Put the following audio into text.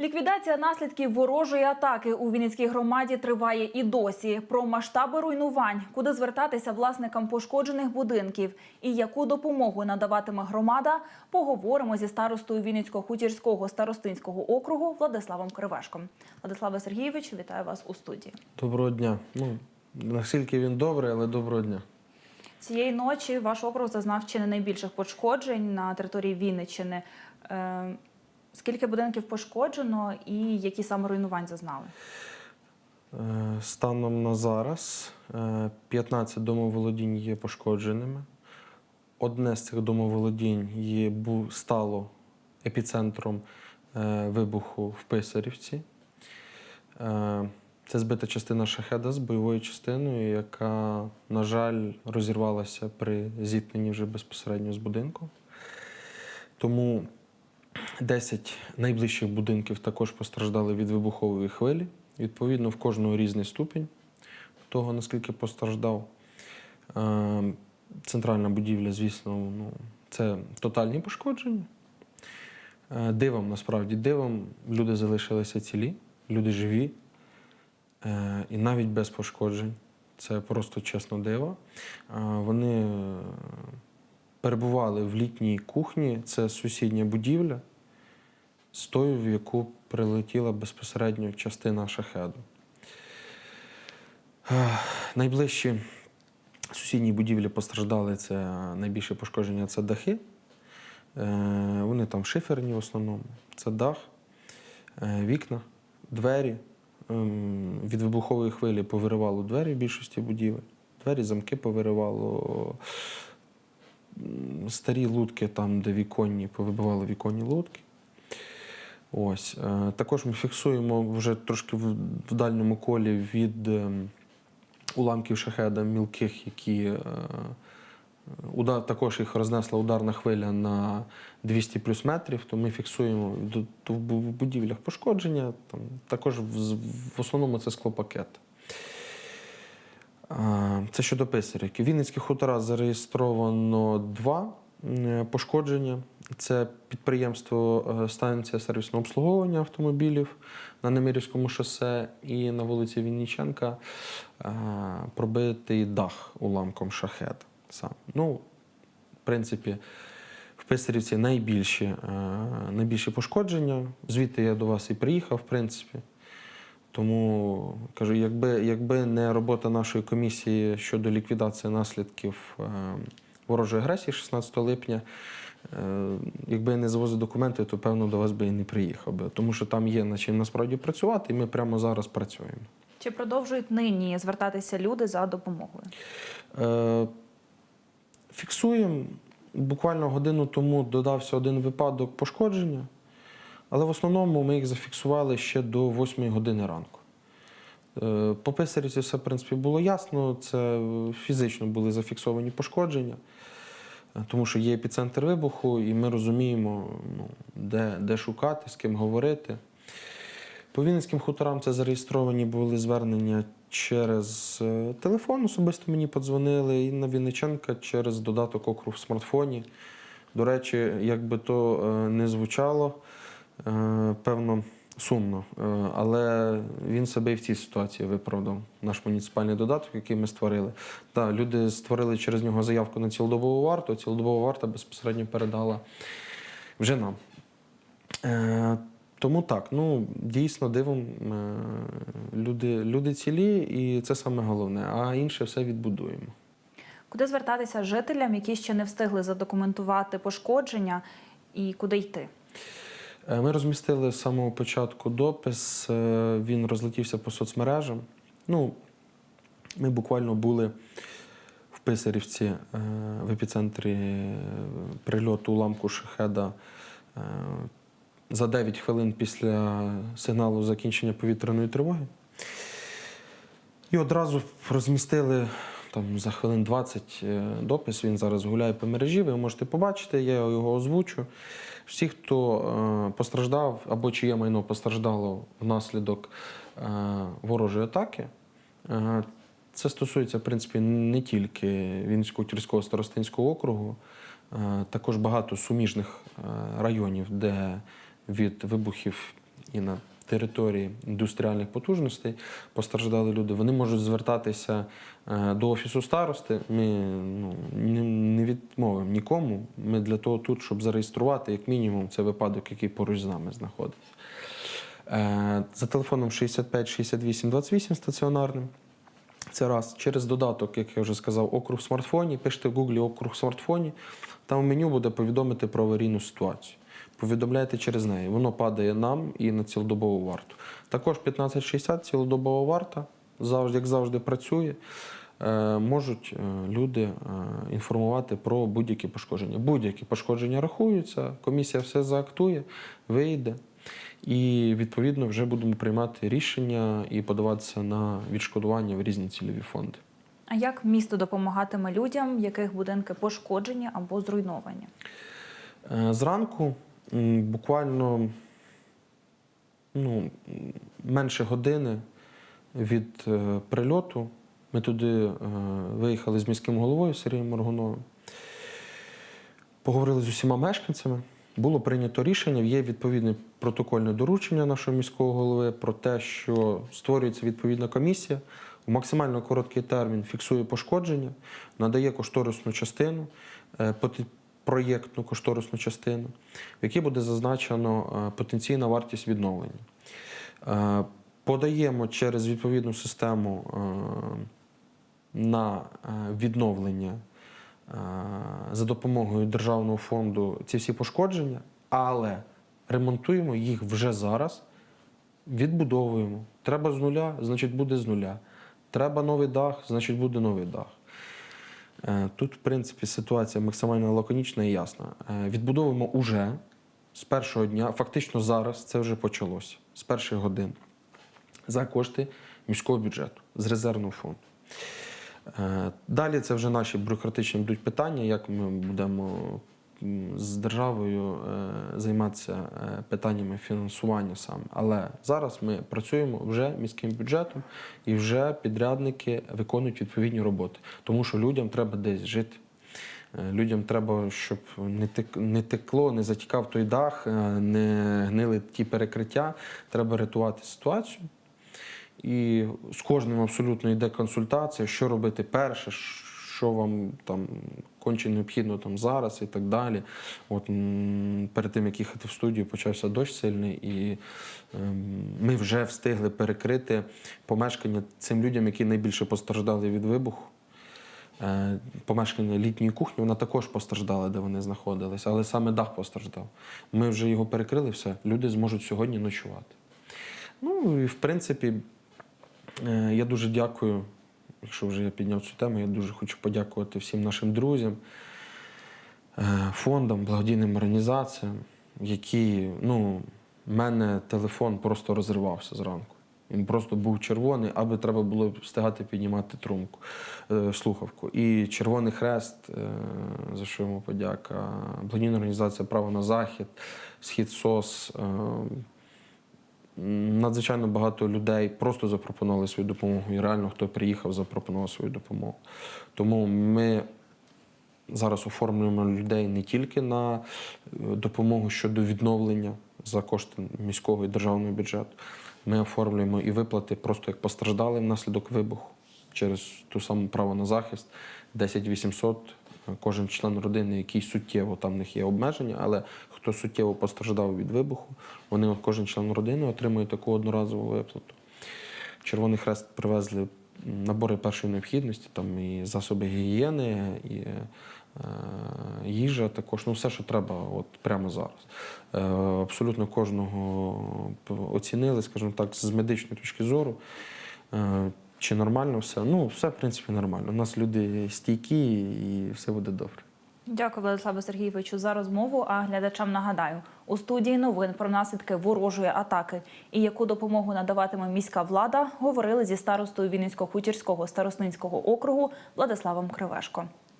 Ліквідація наслідків ворожої атаки у Вінницькій громаді триває і досі. Про масштаби руйнувань, куди звертатися власникам пошкоджених будинків і яку допомогу надаватиме громада, поговоримо зі старостою Вінницько-Хутірського старостинського округу Владиславом Кривешком. Владиславе Сергійович, вітаю вас у студії. Доброго дня. Ну, наскільки він добрий, але доброго дня. Цієї ночі ваш округ зазнав чи не найбільших пошкоджень на території Вінниччини. Е, Скільки будинків пошкоджено і які саме руйнувань зазнали? Е, Станом на зараз е, 15 домоволодінь є пошкодженими. Одне з цих домоволодінь є, стало епіцентром е, вибуху в Писарівці. Е, Це збита частина шахеда з бойовою частиною, яка, на жаль, розірвалася при зіткненні вже безпосередньо з будинком. Тому 10 найближчих будинків також постраждали від вибухової хвилі. Відповідно, в кожного різний ступінь того, наскільки постраждав. Е, Центральна будівля, звісно, ну, це тотальні пошкодження. Е, Дивом, насправді, дивом люди залишилися цілі, люди живі. Е, І навіть без пошкоджень. Це просто чесно диво. Вони перебували в літній кухні, це сусідня будівля з тою, в яку прилетіла безпосередньо частина шахеду. Найближчі сусідні будівлі постраждали це найбільше пошкодження це дахи. Е, Вони там шиферні в основному. Це дах, е, вікна, двері. Ем, Від вибухової хвилі повиривало двері в більшості будівель. Двері, замки повиривало. Старі лутки, там, де віконні, повибивали віконні лутки. Ось. Е, Також ми фіксуємо вже трошки в, дальньому колі від ем, уламків шахеда мілких, які е, удар, також їх рознесла ударна хвиля на 200 плюс метрів, то ми фіксуємо в будівлях пошкодження. Там, також в, основному це склопакет. Це щодо писарівки. В Вінницьких хуторах зареєстровано два е, пошкодження. Це підприємство е, станція сервісного обслуговування автомобілів на Немирівському шосе і на вулиці Вінніченка е, пробитий дах уламком шахет. Сам. Ну, в принципі, в Писарівці найбільші, е, найбільші пошкодження. Звідти я до вас і приїхав, в принципі. Тому кажу, якби, якби не робота нашої комісії щодо ліквідації наслідків ворожої агресії 16 липня, якби я не завозив документи, то певно до вас би і не приїхав би. Тому що там є над чим насправді працювати, і ми прямо зараз працюємо. Чи продовжують нині звертатися люди за допомогою? Е, Фіксуємо. Буквально годину тому додався один випадок пошкодження, але в основному ми їх зафіксували ще до 8 години ранку. Е, По писарівці все, в принципі, було ясно. Це фізично були зафіксовані пошкодження, е, тому що є епіцентр вибуху, і ми розуміємо, ну, де, де шукати, з ким говорити. По Вінницьким хуторам це зареєстровані були звернення через е, телефон. Особисто мені подзвонили і на Вінниченка через додаток округ в смартфоні. До речі, як би то е, не звучало, е, певно, сумно. Е, Але він себе і в цій ситуації виправдав. Наш муніципальний додаток, який ми створили. Так, люди створили через нього заявку на цілодобову варту. Цілодобова варта безпосередньо передала вже нам. Е, тому так, ну дійсно дивом е, люди, люди цілі, і це саме головне. А інше все відбудуємо. Куди звертатися жителям, які ще не встигли задокументувати пошкодження, і куди йти? Е, Ми розмістили з самого початку допис. е, Він розлетівся по соцмережам. Ну, ми буквально були в Писарівці е, в епіцентрі прильоту уламку шахеда е, за 9 хвилин після сигналу закінчення повітряної тривоги. І одразу розмістили там за хвилин 20 е, допис. Він зараз гуляє по мережі. Ви можете побачити, я його озвучу. Всі, хто е, постраждав або чиє майно постраждало внаслідок е, ворожої атаки. е, Це стосується, в принципі, не тільки Вінницького тірського старостинського округу, також багато суміжних районів, де від вибухів і на території індустріальних потужностей постраждали люди, вони можуть звертатися е, до офісу старости. Ми ну, не, відмовимо нікому. Ми для того тут, щоб зареєструвати, як мінімум, це випадок, який поруч з нами знаходиться. Е, За телефоном 65 68 28 стаціонарним. Це раз. Через додаток, як я вже сказав, округ в смартфоні. Пишете в Гуглі округ в смартфоні. Там в меню буде повідомити про аварійну ситуацію. Повідомляєте через неї. Воно падає нам і на цілодобову варту. Також 1560 цілодобова варта, завжди, як завжди, працює. Е, Можуть е, люди е, інформувати про будь-які пошкодження. Будь-які пошкодження рахуються, комісія все заактує, вийде. І відповідно вже будемо приймати рішення і подаватися на відшкодування в різні цільові фонди. А як місто допомагатиме людям, яких будинки пошкоджені або зруйновані? Зранку буквально ну, менше години від е, прильоту ми туди е, виїхали з міським головою Сергієм Моргуновим. Поговорили з усіма мешканцями. Було прийнято рішення, є відповідне протокольне доручення нашого міського голови про те, що створюється відповідна комісія, у максимально короткий термін фіксує пошкодження, надає кошторисну частину, е, проєктну кошторисну частину, в якій буде зазначено е, потенційна вартість відновлення. Е, Подаємо через відповідну систему е, на відновлення за допомогою державного фонду ці всі пошкодження, але ремонтуємо їх вже зараз, відбудовуємо. Треба з нуля, значить буде з нуля. Треба новий дах, значить буде новий дах. Е, Тут, в принципі, ситуація максимально лаконічна і ясна. Е, Відбудовуємо уже з першого дня, фактично зараз це вже почалося, з перших годин, за кошти міського бюджету, з резервного фонду. Е, Далі це вже наші бюрократичні будуть питання, як ми будемо з державою е, займатися е, питаннями фінансування саме. Але зараз ми працюємо вже міським бюджетом і вже підрядники виконують відповідні роботи, тому що людям треба десь жити. Е, Людям треба, щоб не не текло, не затікав той дах, не гнили ті перекриття. Треба рятувати ситуацію. І з кожним абсолютно йде консультація, що робити перше, що вам там конче необхідно там зараз і так далі. От перед тим, як їхати в студію, почався дощ сильний, і ем, ми вже встигли перекрити помешкання цим людям, які найбільше постраждали від вибуху. Е, Помешкання літньої кухні, вона також постраждала, де вони знаходилися, але саме дах постраждав. Ми вже його перекрили, все. Люди зможуть сьогодні ночувати. Ну і в принципі, е, я дуже дякую, якщо вже я підняв цю тему, я дуже хочу подякувати всім нашим друзям, е, фондам, благодійним організаціям, які, ну, в мене телефон просто розривався зранку. Він просто був червоний, аби треба було встигати піднімати трумку, е, слухавку. І Червоний Хрест, е, за що йому подяка, благодійна організація Право на захід, Схід СОС. Е, Надзвичайно багато людей просто запропонували свою допомогу. І реально, хто приїхав, запропонував свою допомогу. Тому ми зараз оформлюємо людей не тільки на е, допомогу щодо відновлення за кошти міського і державного бюджету. Ми оформлюємо і виплати просто як постраждали внаслідок вибуху через ту саму право на захист 10 800 кожен член родини, який суттєво там в них є обмеження, але хто суттєво постраждав від вибуху, вони кожен член родини отримує таку одноразову виплату. Червоний Хрест привезли набори першої необхідності, там і засоби гігієни, і е, їжа також, ну все, що треба от прямо зараз. Е, абсолютно кожного оцінили, скажімо так, з медичної точки зору. Е, чи нормально все? Ну, все, в принципі, нормально. У нас люди стійкі і все буде добре. Дякую, Владиславе Сергійовичу, за розмову. А глядачам нагадаю, у студії новин про наслідки ворожої атаки і яку допомогу надаватиме міська влада, говорили зі старостою Вінницько-Хутірського старостинського округу Владиславом Кривешко.